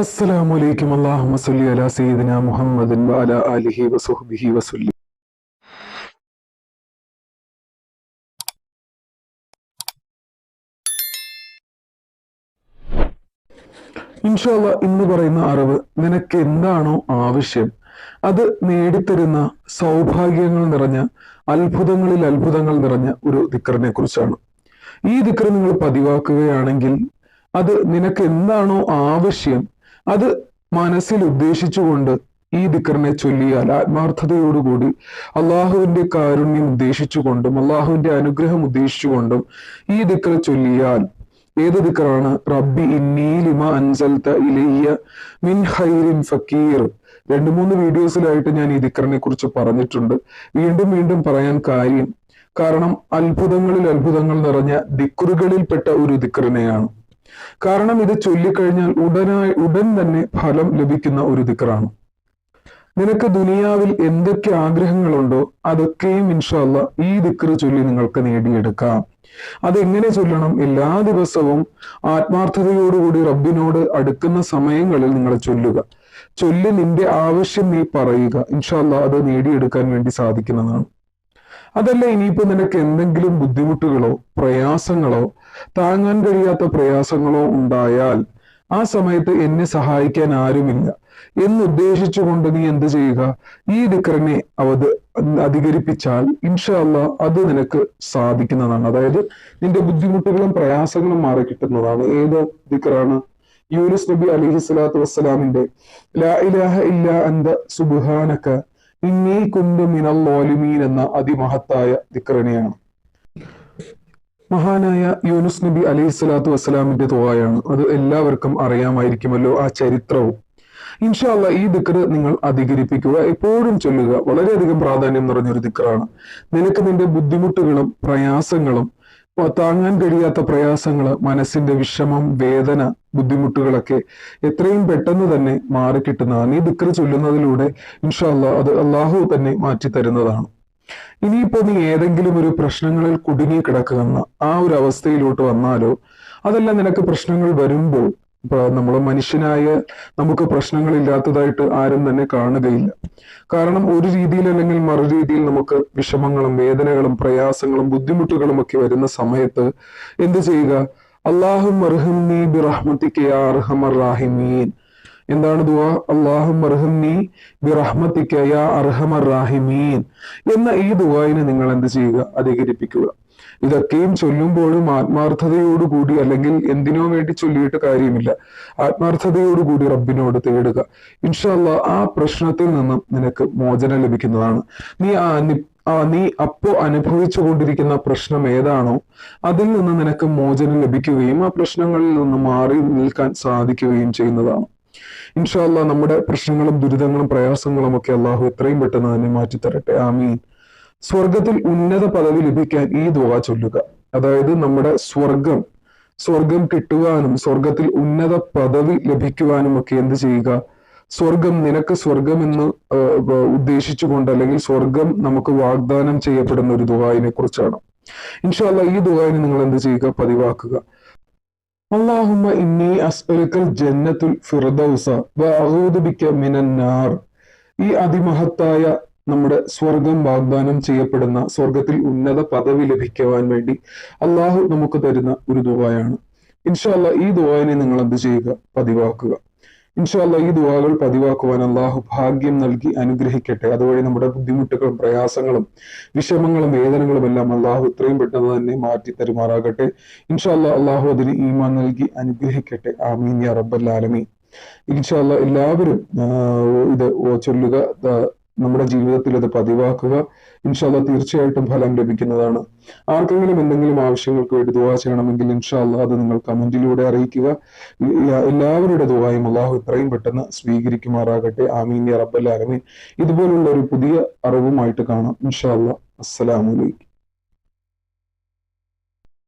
അസ്സലാമു അലൈക്കും അല്ലാഹുമ്മ സല്ലി അലാ സയ്യിദിന മുഹമ്മദിൻ വഅലാ ആലിഹി വസുഹ്ബിഹി വസല്ലി. ഇൻഷാല്ല ഇന്ന് പറയുന്ന അറിവ് നിനക്ക് എന്താണോ ആവശ്യം അത് നേടിത്തരുന്ന സൗഭാഗ്യങ്ങൾ നിറഞ്ഞ അത്ഭുതങ്ങളിൽ അത്ഭുതങ്ങൾ നിറഞ്ഞ ഒരു ദിക്കറിനെ കുറിച്ചാണ്. ഈ ദിക്കർ നിങ്ങൾ പതിവാക്കുകയാണെങ്കിൽ അത് നിനക്ക് എന്താണോ ആവശ്യം അത് മനസ്സിൽ ഉദ്ദേശിച്ചുകൊണ്ട് ഈ ദിക്കറിനെ ചൊല്ലിയാൽ ആത്മാർത്ഥതയോടുകൂടി അള്ളാഹുവിന്റെ കാരുണ്യം ഉദ്ദേശിച്ചുകൊണ്ടും അള്ളാഹുവിന്റെ അനുഗ്രഹം ഉദ്ദേശിച്ചുകൊണ്ടും ഈ ദിക്കർ ചൊല്ലിയാൽ ഏത് ദിക്കറാണ്? റബ്ബി ഇന്നി ലിമ അൻസൽത ഇലയ്യ മിൻ ഹൈറിൻ ഫക്കീർ. രണ്ട് മൂന്ന് വീഡിയോസിലായിട്ട് ഞാൻ ഈ ദിക്കറിനെ കുറിച്ച് പറഞ്ഞിട്ടുണ്ട്. വീണ്ടും വീണ്ടും പറയാൻ കാര്യം കാരണം അത്ഭുതങ്ങളിൽ അത്ഭുതങ്ങൾ നിറഞ്ഞ ദിക്കറുകളിൽപ്പെട്ട ഒരു ദിക്കറിനെയാണ്. കാരണം ഇത് ചൊല്ലിക്കഴിഞ്ഞാൽ ഉടനായി ഉടൻ തന്നെ ഫലം ലഭിക്കുന്ന ഒരു ദിക്റാണ്. നിനക്ക് ദുനിയാവിൽ എന്തൊക്കെ ആഗ്രഹങ്ങളുണ്ടോ അതൊക്കെയും ഇൻഷാല്ല ഈ ദിക്റ് ചൊല്ലി നിങ്ങൾക്ക് നേടിയെടുക്കാം. അതെങ്ങനെ ചൊല്ലണം? എല്ലാ ദിവസവും ആത്മാർത്ഥതയോടുകൂടി റബ്ബിനോട് അടുക്കുന്ന സമയങ്ങളിൽ നിങ്ങൾ ചൊല്ലുക. ചൊല്ലി നിന്റെ ആവശ്യം നീ പറയുക. ഇൻഷാല്ല അത് നേടിയെടുക്കാൻ വേണ്ടി സാധിക്കുന്നതാണ്. അതല്ല ഇനിയിപ്പോ നിനക്ക് എന്തെങ്കിലും ബുദ്ധിമുട്ടുകളോ പ്രയാസങ്ങളോ താങ്ങാൻ കഴിയാത്ത പ്രയാസങ്ങളോ ഉണ്ടായാൽ ആ സമയത്ത് എന്നെ സഹായിക്കാൻ ആരുമില്ല. എന്നുദ്ദേശിച്ചുകൊണ്ട് നീ എന്ത് ചെയ്യുക? ഈ ദിക്കറിനെ അവത് അധികരിപ്പിച്ചാൽ ഇൻഷല്ല അത് നിനക്ക് സാധിക്കുന്നതാണ്. അതായത് നിന്റെ ബുദ്ധിമുട്ടുകളും പ്രയാസങ്ങളും മാറി കിട്ടുന്നതാണ്. ഏത് ദിക്കറാണ് യൂനുസ് നബി അലിഹി സ്വലാത്തു വസ്സലാമിന്റെ ലാ ഇലാഹ ഇല്ല അന്ത സുബ്ഹാനക ഇന്നി കുന്തു മിനൽ എന്ന അതിമഹത്തായ ദിക്കറിനെയാണ് മഹാനായ യൂനുസ് നബി അലൈഹി സ്വലാത്തു വസ്സലാമിന്റെ തുകയാണ് അത് എല്ലാവർക്കും അറിയാമായിരിക്കുമല്ലോ ആ ചരിത്രവും. ഇൻഷാല്ല ഈ ദിക്ര നിങ്ങൾ അധികരിപ്പിക്കുക എപ്പോഴും ചൊല്ലുക. വളരെയധികം പ്രാധാന്യം നിറഞ്ഞൊരു ദിക്കറാണ് നിനക്ക് നിന്റെ ബുദ്ധിമുട്ടുകളും പ്രയാസങ്ങളും താങ്ങാൻ കഴിയാത്ത പ്രയാസങ്ങൾ മനസ്സിന്റെ വിഷമം വേദന ബുദ്ധിമുട്ടുകളൊക്കെ എത്രയും പെട്ടെന്ന് തന്നെ മാറിക്കിട്ടുന്നതാണ് ഈ ദിക്ര ചൊല്ലുന്നതിലൂടെ ഇൻഷാല്ല അത് അള്ളാഹു തന്നെ മാറ്റി തരുന്നതാണ് ഇനിയിപ്പോ നീ ഏതെങ്കിലും ഒരു പ്രശ്നങ്ങളിൽ കുടുങ്ങി കിടക്കുന്ന ആ ഒരു അവസ്ഥയിലോട്ട് വന്നാലോ അതെല്ലാം നിനക്ക് പ്രശ്നങ്ങൾ വരുമ്പോൾ ഇപ്പൊ നമ്മൾ മനുഷ്യനായ നമുക്ക് പ്രശ്നങ്ങളില്ലാത്തതായിട്ട് ആരും തന്നെ കാണുകയില്ല. കാരണം ഒരു രീതിയിൽ അല്ലെങ്കിൽ മറു രീതിയിൽ നമുക്ക് വിഷമങ്ങളും വേദനകളും പ്രയാസങ്ങളും ബുദ്ധിമുട്ടുകളും ഒക്കെ വരുന്ന സമയത്ത് എന്ത് ചെയ്യുക? അള്ളാഹു മർഹംനി ബിറഹ്മത്തിക്കയാർഹമറാഹിമീൻ എന്താണ് ദുആ? അള്ളാഹു മർഹംനി ബിറഹ്മത്തിക്കയാ അർഹമർ എന്ന ഈ ദുവായിനെ നിങ്ങൾ എന്ത് ചെയ്യുക? അധികരിപ്പിക്കുക. ഇതൊക്കെയും ചൊല്ലുമ്പോഴും ആത്മാർത്ഥതയോടുകൂടി അല്ലെങ്കിൽ എന്തിനോ വേണ്ടി ചൊല്ലിയിട്ട് കാര്യമില്ല. ആത്മാർത്ഥതയോടുകൂടി റബ്ബിനോട് തേടുക. ഇൻഷല്ല ആ പ്രശ്നത്തിൽ നിന്നും നിനക്ക് മോചനം ലഭിക്കുന്നതാണ്. നീ ആ ആ നീ അപ്പോ അനുഭവിച്ചു കൊണ്ടിരിക്കുന്ന പ്രശ്നം ഏതാണോ അതിൽ നിന്ന് നിനക്ക് മോചനം ലഭിക്കുകയും ആ പ്രശ്നങ്ങളിൽ നിന്ന് മാറി നിൽക്കാൻ സാധിക്കുകയും ചെയ്യുന്നതാണ്. ഇൻഷാല്ല നമ്മുടെ പ്രശ്നങ്ങളും ദുരിതങ്ങളും പ്രയാസങ്ങളും ഒക്കെ അള്ളാഹു എത്രയും പെട്ടെന്ന് തന്നെ മാറ്റിത്തരട്ടെ. ആമീൻ. സ്വർഗത്തിൽ ഉന്നത പദവി ലഭിക്കാൻ ഈ ദുവ ചൊല്ലുക. അതായത് നമ്മുടെ സ്വർഗം സ്വർഗം കിട്ടുവാനും സ്വർഗത്തിൽ ഉന്നത പദവി ലഭിക്കുവാനും ഒക്കെ എന്ത് ചെയ്യുക? സ്വർഗം നിനക്ക് സ്വർഗം എന്ന് ഉദ്ദേശിച്ചുകൊണ്ട് അല്ലെങ്കിൽ സ്വർഗം നമുക്ക് വാഗ്ദാനം ചെയ്യപ്പെടുന്ന ഒരു ദുവായിനെ കുറിച്ചാണ്. ഇൻഷാല്ല ഈ ദുവായിനെ നിങ്ങൾ എന്ത് ചെയ്യുക? പതിവാക്കുക. അള്ളാഹുമ്മ ഇന്നി അസ്അലുക്കൽ ജന്നത്തുൽ വഅഊദു ബിക മിനന്നാർ ഈ അതിമഹത്തായ നമ്മുടെ സ്വർഗം വാഗ്ദാനം ചെയ്യപ്പെടുന്ന സ്വർഗത്തിൽ ഉന്നത പദവി ലഭിക്കുവാൻ വേണ്ടി അള്ളാഹു നമുക്ക് തരുന്ന ഒരു ദുബായാണ് ഇൻഷാല്ല ഈ ദുബായിനെ നിങ്ങൾ എന്ത് ചെയ്യുക? പതിവാക്കുക. ഇൻഷാല്ല ഈ ദുവാകൾ പതിവാക്കുവാൻ അള്ളാഹു ഭാഗ്യം നൽകി അനുഗ്രഹിക്കട്ടെ. അതുവഴി നമ്മുടെ ബുദ്ധിമുട്ടുകളും പ്രയാസങ്ങളും വിഷമങ്ങളും വേദനകളും എല്ലാം അള്ളാഹു ഇത്രയും പെട്ടെന്ന് തന്നെ മാറ്റി തരുമാറാകട്ടെ. ഇൻഷാല്ല അള്ളാഹു അതിന് ഈമാൻ നൽകി അനുഗ്രഹിക്കട്ടെ. ആമീൻ യാ ഇൻഷാല്ല എല്ലാവരും ഇത് ചൊല്ലുക നമ്മുടെ ജീവിതത്തിൽ അത് പതിവാക്കുക. ഇൻഷാല്ല തീർച്ചയായിട്ടും ഫലം ലഭിക്കുന്നതാണ്. ആർക്കെങ്കിലും എന്തെങ്കിലും ആവശ്യങ്ങൾക്ക് വേണ്ടി ദുവാ ചെയ്യണമെങ്കിൽ ഇൻഷാല്ല അത് നിങ്ങൾ കമന്റിലൂടെ അറിയിക്കുക. എല്ലാവരുടെ ദുവായും അള്ളാഹു എത്രയും പെട്ടെന്ന് സ്വീകരിക്കുമാറാകട്ടെ. ആമീൻ റബ്ബൽ ആലമീൻ. ഇതുപോലുള്ള ഒരു പുതിയ അറിവുമായിട്ട് കാണാം. ഇൻഷാല്ല അസ്സലാമലൈക്കും